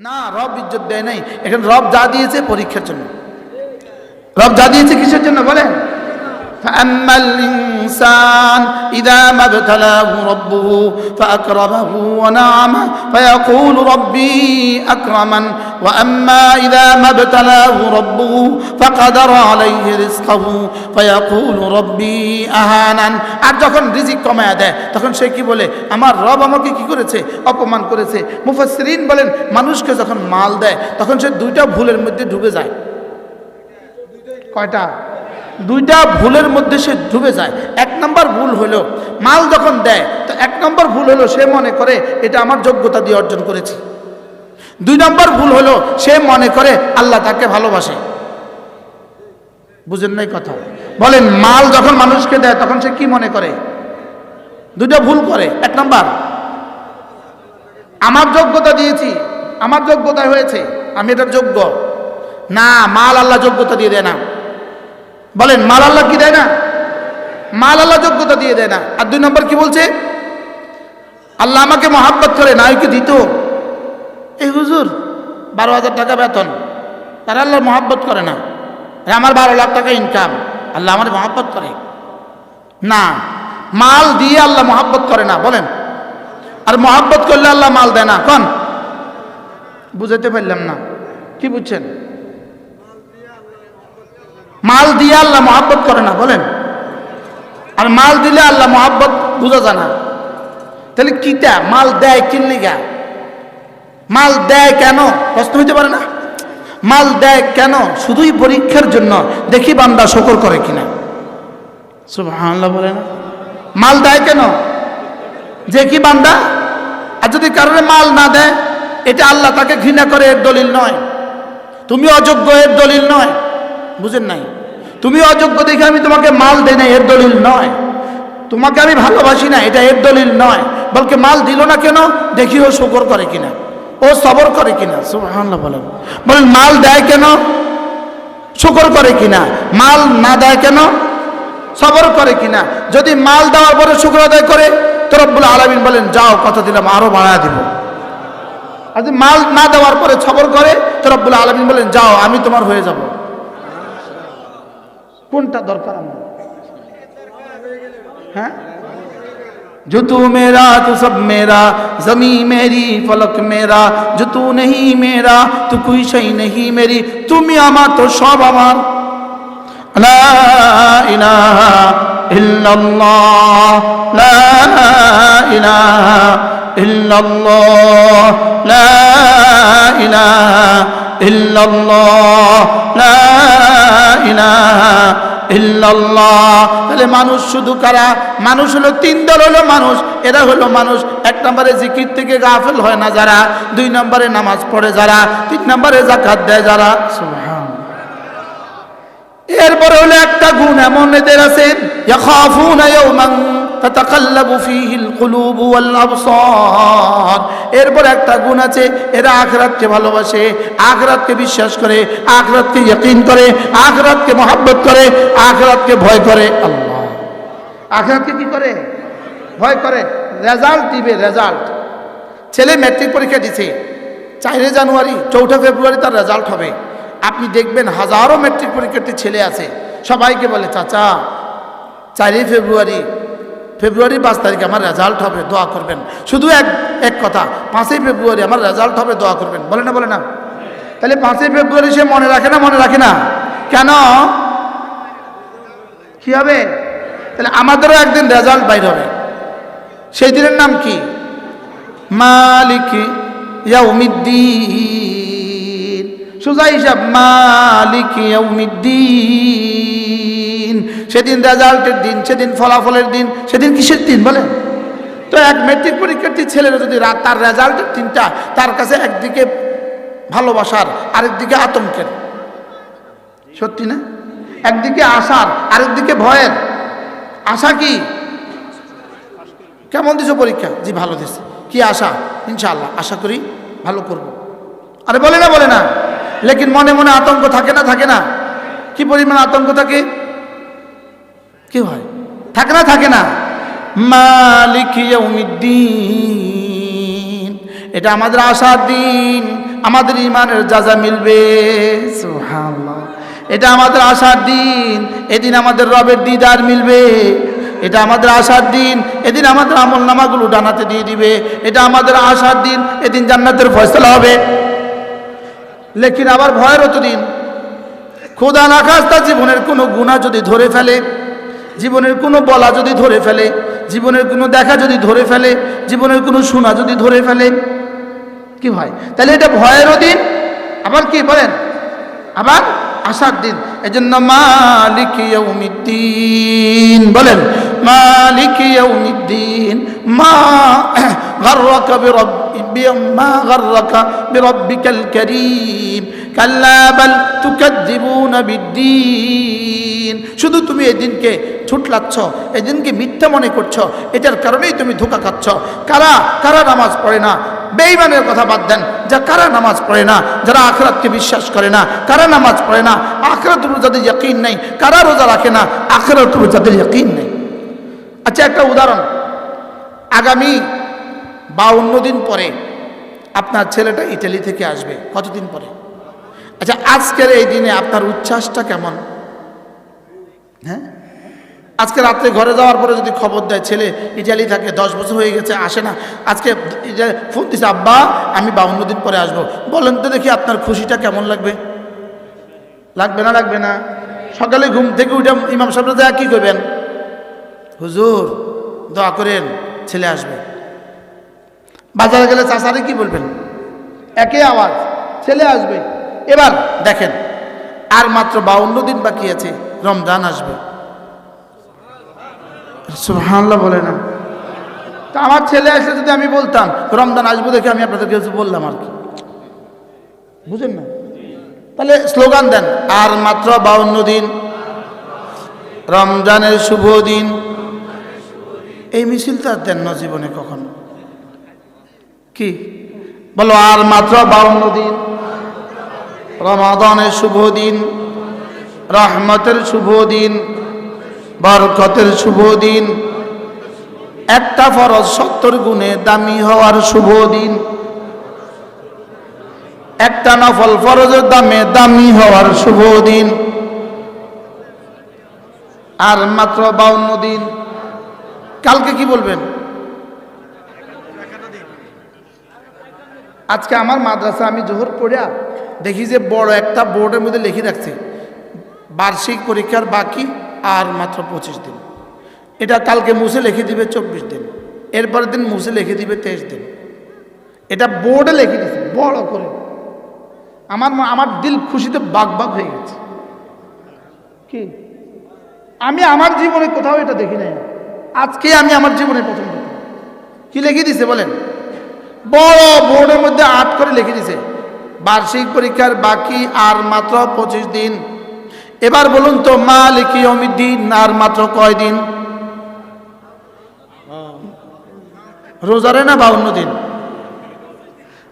না, রব ইজ্জত দেয় নাই। এখন রব যা দিয়েছে পরীক্ষার জন্য। রব যা দিয়েছে কিসের জন্য বলেন? فأما الإنسان إذا ما ابتلاه ربه فأكرمه ونعمه فيقول ربي أكرمن وأما إذا ما ابتلاه ربه فقدر عليه رزقه فيقول ربي أهانن আর যখন রিজিক কমায়া দেয় তখন সে কি বলে আমার রব আমাকে কি করেছে অপমান করেছে মুফাসসিরিন বলেন মানুষকে যখন মাল দেয় তখন সে দুইটা ভুলের মধ্যে ঢুকে যায় কয়টা দুইটা ভুলের মধ্যে সে ডুবে যায়। এক নম্বর ভুল হলো, মাল যখন দেয়, তো এক নম্বর ভুল হলো সে মনে করে, এটা আমার যোগ্যতা দিয়ে অর্জন করেছি। দুই নম্বর ভুল হলো, সে মনে করে, আল্লাহ তাকে ভালোবাসে। বুঝেন নাই কথা? বলেন, মাল যখন মানুষকে দেয়, তখন সে কি মনে করে? দুইটা ভুল করে। এক নম্বর, আমার যোগ্যতা দিয়েছি, আমার যোগ্যতা হয়েছে, আমি এটার যোগ্য। না, মাল আল্লাহ যোগ্যতা দিয়ে দেয় না। বলেন, মাল আল্লাহ কি দেয় না? মাল আল্লাহ যোগ্যতা দিয়ে দেয় না। আর দুই নম্বর কি বলছে? আল্লাহ আমাকে মহাব্বত করে, না কি দিত? এই হুজুর, বারো হাজার টাকা বেতন। তারা আল্লাহ মহাব্বত করে না। আমার বারো লাখ টাকা ইনকাম আল্লাহ আমার মহাব্বত করে। না, মাল দিয়ে আল্লাহ মহাব্বত করে না, বলেন। আর মহাব্বত করলে আল্লাহ মাল দেয় না। কন? বুঝাতে পারলাম না। কি বুঝছেন? মাল দিয়ে আল্লাহ মহাব্বত করে না, বলেন। আর মাল দিলে আল্লাহ মহাব্বত বোঝা যায় না। তাহলে কিটা? মাল দেয় কিনলি গা মাল দেয় কেন? প্রশ্ন হইতে পারে না। মাল দেয় কেন? শুধুই পরীক্ষার জন্য। দেখি বান্দা শকর করে কিনা। সুবহানাল্লাহ বলে না মাল দেয় কেন? যে কি বান্দা। আর যদি কারণে মাল না দেয়, এটা আল্লাহ তাকে ঘৃণা করে এর দলিল নয়। তুমি অযোগ্য এর দলিল নয়। বুঝেন নাই? তুমি অযোগ্য দেখে আমি তোমাকে মাল দেই না এর দলিল নয়। তোমাকে আমি ভালোবাসি না, এটা এর দলিল নয়। বলকে মাল দিল না কেন? দেখি ও শকর করে কিনা। ও সবর করে কিনা। সুবহানাল্লাহ বলেন। বলেন, মাল দেয় কেন? শকর করে কিনা। মাল না দেয় কেন? সবর করে কিনা। যদি মাল দেওয়ার পরে শুক্র আদায় করে, তো রব্বুল আলমিন বলেন, যাও, কথা দিলাম, আরও বাড়া দিব। আর যদি মাল না দেওয়ার পরে সবর করে, তো রব্বুল আলমিন বলেন, যাও, আমি তোমার হয়ে যাব। কোনটা দরকার আমার? হ্যাঁ? জুতু तू তু সব सब मेरा जमी मेरी फलक मेरा নেই মেরা नहीं मेरा तो कोई शही नहीं मेरी তুমি আমার তো সব আমার। ইনা ইলাহা ইল্লাল্লাহ, লা তাহলে মানুষ শুধু কারা? মানুষ হলো তিন দল হলো মানুষ, এরা হলো মানুষ। এক নম্বরে জিকির থেকে গাফেল হয় না যারা, দুই নম্বরে নামাজ পড়ে যারা, তিন নম্বরে জাকাত দেয় যারা। এরপরে হলো একটা গুণ, এমন এদের আছেন তাতাকাল্লাবু ফীহিল কুলুবু ওয়াল আবসার। এরপর একটা গুণ আছে, এরা আখিরাতকে ভালোবাসে, আখিরাতকে বিশ্বাস করে, আখিরাতকে ইয়াকিন করে, আখিরাতকে মহব্বত করে, আখিরাতকে ভয় করে আল্লাহ। আখিরাতকে কি করে? ভয় করে। রেজাল্ট দিবে, রেজাল্ট। ছেলে ম্যাট্রিক পরীক্ষা দিছে চারে জানুয়ারি, চৌঠা ফেব্রুয়ারি তার রেজাল্ট হবে। আপনি দেখবেন হাজারো ম্যাট্রিক পরীক্ষার্থী ছেলে আছে, সবাইকে বলে, চাচা, চারই ফেব্রুয়ারি ফেব্রুয়ারি পাঁচ তারিখে আমার রেজাল্ট হবে, দোয়া করবেন। শুধু এক এক কথা, পাঁচই ফেব্রুয়ারি আমার রেজাল্ট হবে, দোয়া করবেন। বলে না বলে না? তাহলে পাঁচই ফেব্রুয়ারি সে মনে রাখে না, মনে রাখে না? কেন? কি হবে? তাহলে আমাদেরও একদিন রেজাল্ট বাইর হবে। সেই দিনের নাম কি? মালিক ইয়াউমিদ্দিন। সোজা হিসাব, মালিক ইয়াউমিদ্দিন। সেদিন রেজাল্টের দিন, সেদিন ফলাফলের দিন, সেদিন কিসের দিন বলেন তো এক মেট্রিক পরীক্ষার্থী ছেলেরা যদি রাত তার রেজাল্টের দিনটা তার কাছে একদিকে ভালোবাসার, আরেকদিকে আতঙ্কের। সত্যি না? একদিকে আশার, আরেকদিকে ভয়ের। আশা কি? কেমন দিছো পরীক্ষা? জি, ভালো দিছে। কি আশা? ইনশাআল্লাহ, আশা করি ভালো করব। আরে বলে না বলে না। লেকিন মনে মনে আতঙ্ক থাকে না থাকে না। কি পরিমাণ আতঙ্ক থাকে? কি হয়? থাকে না থাকে না। মালিক এটা আমাদের আশার দিন, আমাদের ইমানের যাজা মিলবে। এটা আমাদের আশার দিন, এদিন আমাদের রবের দিদার মিলবে। এটা আমাদের আশার দিন, এদিন আমাদের আমল নামাগুলো ডানাতে দিয়ে দিবে। এটা আমাদের আশার দিন, এদিন জান্নাতের ফয়সলা হবে। লেকিন আবার ভয়েরও তো দিন। খোদা নাকাশ তার জীবনের কোনো গুণা যদি ধরে ফেলে জীবনের কোনো বলা যদি ধরে ফেলে জীবনের কোনো দেখা যদি ধরে ফেলে জীবনের কোনো শোনা যদি ধরে ফেলে কি হয় তাহলে এটা ভয়েরও দিন আবার কি বলেন আবার আসার দিন এজন্য মালিক ইয়াউমিদ্দিন বলেন মালিক ইয়াউমিদ্দিন মা غرك برب ما غرك بربك الكريم كلا بل تكذبون بالدين শুধু তুমি এই দিনকে ছুটলাচ্ছ এই দিনকে মিথ্যা মনে করছ, এটার কারণেই তুমি ধোকা খাচ্ছ। কারা কারা নামাজ পড়ে না? বেঈমানের কথা বাদ দেন, যা কারা নামাজ পড়ে না, যারা আখরাতকে বিশ্বাস করে না, কারা নামাজ পড়ে না? আখরাত যাদের ইয়াকিন নেই, কারা রোজা রাখে না? আখরাত যাদের ইয়াকিন নেই। আচ্ছা একটা উদাহরণ। আগামী বাউন্ন দিন পরে আপনার ছেলেটা ইটালি থেকে আসবে, কতদিন পরে? আচ্ছা আজকের এই দিনে আপনার উচ্ছ্বাসটা কেমন? হ্যাঁ? আজকে রাত্রে ঘরে যাওয়ার পরে যদি খবর দেয়, ছেলে ইটালি থাকে, দশ বছর হয়ে গেছে, আসে না। আজকে ফোন দিছে, আব্বা, আমি বাউন্ন দিন পরে আসব। বলেন তো দেখি আপনার খুশিটা কেমন লাগবে? লাগবে না লাগবে না? সকালে ঘুম থেকে উঠে ইমাম সাহেব যা কী করবেন? হুজুর, দোয়া করেন, ছেলে আসবে। বাজারে গেলে চাষারে কি বলবেন? একে আওয়াজ, ছেলে আসবে। এবার দেখেন, আর মাত্র বাউন্ন দিন বাকি আছে, রমজান আসবে। সুবহানাল্লাহ বলে না। তা আমার ছেলে আসলে যদি আমি বলতাম, রমজান আসব দেখে আমি আপনাদেরকে কিছু বললাম আর কি। বুঝেন না? তাহলে স্লোগান দেন, আর মাত্র বাউন্ন দিন। রমজানের শুভ দিন। এই মিছিল তো আর দেন না জীবনে কখনো। কি? বলো, আর মাত্র বাউন্ন দিন। রমাদানের শুভ দিন। রহমতের শুভ দিন। বরকতের শুভ দিন। একটা ফরজ সত্তর গুণে দামি হওয়ার শুভ দিন। একটা নফল ফরজের দামে দামি হওয়ার শুভ দিন। আর মাত্র বাউন্ন দিন। কালকে কি বলবেন? আজকে আমার মাদ্রাসা, আমি জোহর পড়িয়া দেখি যে বড় একটা বোর্ডের মধ্যে লিখে রাখছে, বার্ষিক পরীক্ষার বাকি আর মাত্র পঁচিশ দিন। এটা কালকে মুছে লিখে দিবে চব্বিশ দিন। এরপরের দিন মুছে লিখে দিবে তেইশ দিন। এটা বোর্ডে লিখে দিচ্ছে বড় করে। আমার আমার দিল খুশিতে বাগ বাগ হয়ে গেছে। কি? আমি আমার জীবনে কোথাও এটা দেখি নাই। আজকে আমি আমার জীবনে প্রথম দেখি। কি লিখে দিছে বলেন? বড় বোর্ডের মধ্যে আট করে লিখে দিছে। বার্ষিক পরীক্ষার বাকি আর মাত্র পঁচিশ দিন। এবার বলুন তো মা লিখি দিন আর মাত্র কয় দিন রোজারে না বাউন্ন দিন?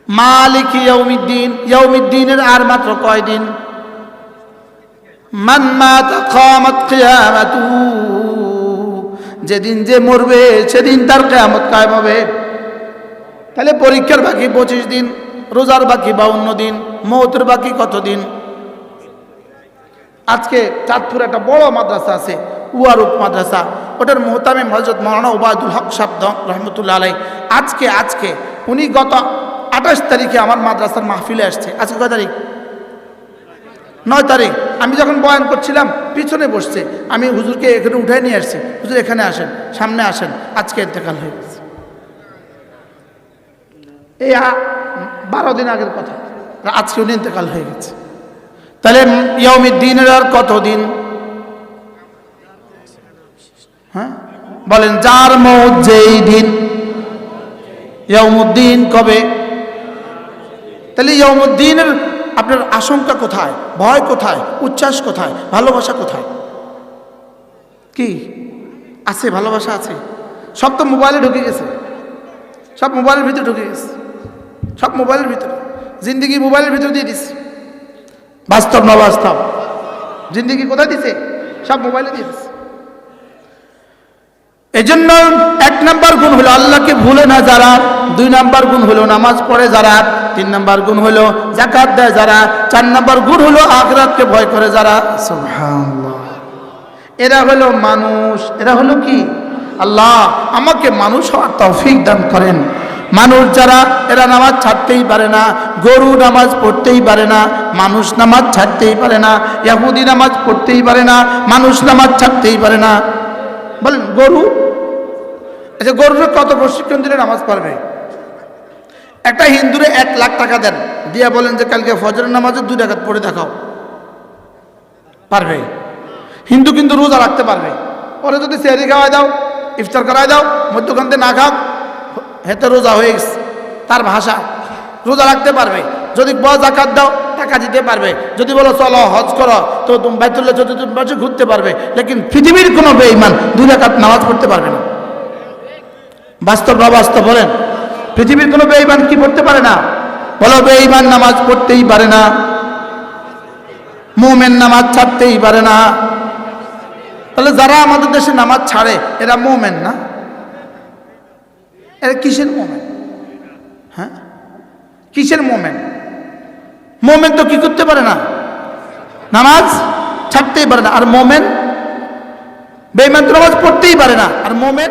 মালিক ইয়ৌমিদ্দিন ইয়ৌমিদ্দিনের আর মাত্র কয় দিন মান মাত কামাত কিয়ামাতুহু যেদিন যে মরবে, সেদিন তার কিয়ামত কায়েম হবে। তাহলে পরীক্ষার বাকি পঁচিশ দিন, রোজার বাকি বাউন্ন দিন, মৌতের বাকি কত দিন? আজকে চাঁদপুর একটা বড় মাদ্রাসা আছে, উয়ারুপ মাদ্রাসা। ওটার মোহতামে হজরত মৌলানা ওবায়দুল হক শব্দ রহমতুল্লাহ আলাই আজকে আজকে উনি গত আঠাশ তারিখে আমার মাদ্রাসার মাহফিলে আসছে। আজকে কয় তারিখ? নয় তারিখ। আমি যখন বয়ান করছিলাম, পিছনে বসছে। আমি হুজুরকে এখানে উঠাই নিয়ে আসছি। হুজুর এখানে আসেন, সামনে আসেন। আজকে ইন্তেকাল হয়ে গেছে। এই বারো দিন আগের কথা। আজকে উনি ইন্তেকাল হয়ে গেছে। তাহলে ইয়মিদ্দিনের আর কত দিন হ্যাঁ? বলেন, যার মৌত যেই দিন। ইয়মুদ্দিন কবে? তাহলে ইয়মুদ্দিনের আপনার আশঙ্কা কোথায়? ভয় কোথায়? উচ্ছ্বাস কোথায়? ভালোবাসা কোথায়? কি? আছে, ভালোবাসা আছে। সব তো মোবাইলে ঢুকে গেছে। সব মোবাইলের ভিতরে ঢুকে গেছে। সব মোবাইলের ভিতরে। জিন্দিগি মোবাইলের ভিতরে দিয়ে দিচ্ছে বাস্তব না বাস্তব জিন্দিগি কোথায় দিছে? সব মোবাইলে দিয়ে দিচ্ছে এই জন্য এক নাম্বার গুণ হলো আল্লাহকে ভুলে না যারা দুই নাম্বার গুণ হলো নামাজ পড়ে যারা তিন নাম্বার গুণ হলো জাকাত দেয় যারা চার নাম্বার গুণ হলো আখরাতকে ভয় করে যারা। এরা হলো মানুষ। এরা হলো কি? আল্লাহ আমাকে মানুষ হওয়ার তৌফিক দান করেন। মানুষ যারা, এরা নামাজ ছাড়তেই পারে না, গরু নামাজ পড়তেই পারে না, মানুষ নামাজ ছাড়তেই পারে না, ইয়াহুদি নামাজ পড়তেই পারে না, মানুষ নামাজ ছাড়তেই পারে না। বলেন, গরু? আচ্ছা গরুর কত প্রশিক্ষণ দিলে নামাজ পারবে একটা হিন্দুরে এক লাখ টাকা দেন, দিয়া বলেন যে কালকে ফজরের নামাজে দুই টাকা পড়ে দেখাও। পারবে? হিন্দু কিন্তু রোজা রাখতে পারবে। পরে যদি সেহরি খাওয়াই দাও, ইফতার করাই দাও মধ্যখান্তে না খাও হেতে রোজা হয়ে গেছে। তার ভাষা, রোজা রাখতে পারবে। যদি জাকাত দাও, টাকা দিতে পারবে। যদি বলো, চলো, হজ করো, তো তুমি বাইতুল্লাহ যদি তুমি বছর ঘুরতে পারবে। লেকিন পৃথিবীর কোনো বেঈমান দুই রাকাত নামাজ পড়তে পারবে না। বাস্তব না বাস্তব বলেন। পৃথিবীর কোনো বেঈমান কি পড়তে পারে না? বলো, বেঈমান নামাজ পড়তেই পারে না। মোমেন নামাজ ছাড়তেই পারে না। তাহলে যারা আমাদের দেশে নামাজ ছাড়ে, এরা মোমেন না? এরা কিসের মোমেন্ট হ্যাঁ? কিসের মোমেন্ট মোমেন্ট তো কি করতে পারে না? নামাজ ছাড়তেই পারে না। আর মোমেন্ট বেইমান নামাজ পড়তেই পারে না। আর মোমেন